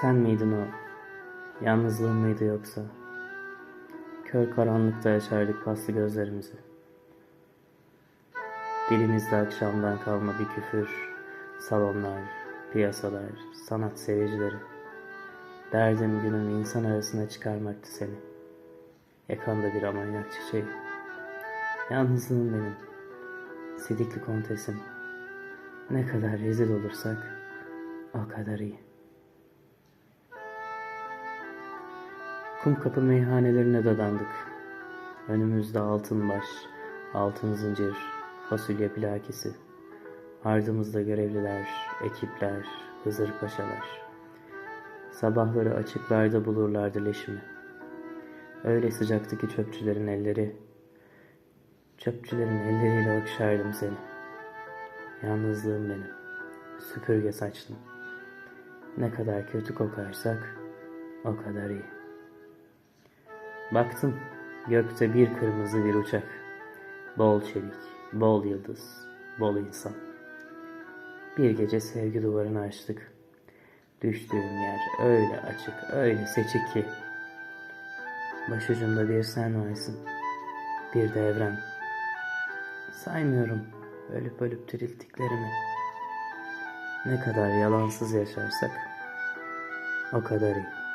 Sen miydin o? Yalnızlığın mıydı yoksa? Kör karanlıkta yaşardık paslı gözlerimizi. Dilimizde akşamdan kalma bir küfür, salonlar, piyasalar, sanat sevicileri. Derdim günün insan arasına çıkarmaktı seni. Yakanda bir amanyak çiçeği. Yalnızlığım benim. Sidikli kontesim. Ne kadar rezil olursak o kadar iyi. Kumkapı meyhanelerine dadandık. Önümüzde altın baş, altın zincir, fasulye plakisi. Ardımızda görevliler, ekipler, Hızır paşalar. Sabahları açıklarda bulurlardı leşimi. Öyle sıcaktı ki çöpçülerin elleri. Çöpçülerin elleriyle okşardım seni. Yalnızlığım benim. Süpürge saçlım. Ne kadar kötü kokarsak o kadar iyi. Baktım gökte bir kırmızı bir uçak. Bol çelik, bol yıldız, bol insan. Bir gece sevgi duvarını açtık. Düştüğüm yer öyle açık, öyle seçik ki. Başucumda bir sen varsın, bir de evren. Saymıyorum ölüp ölüp dirilttiklerimi. Ne kadar yalansız yaşarsak o kadar iyi.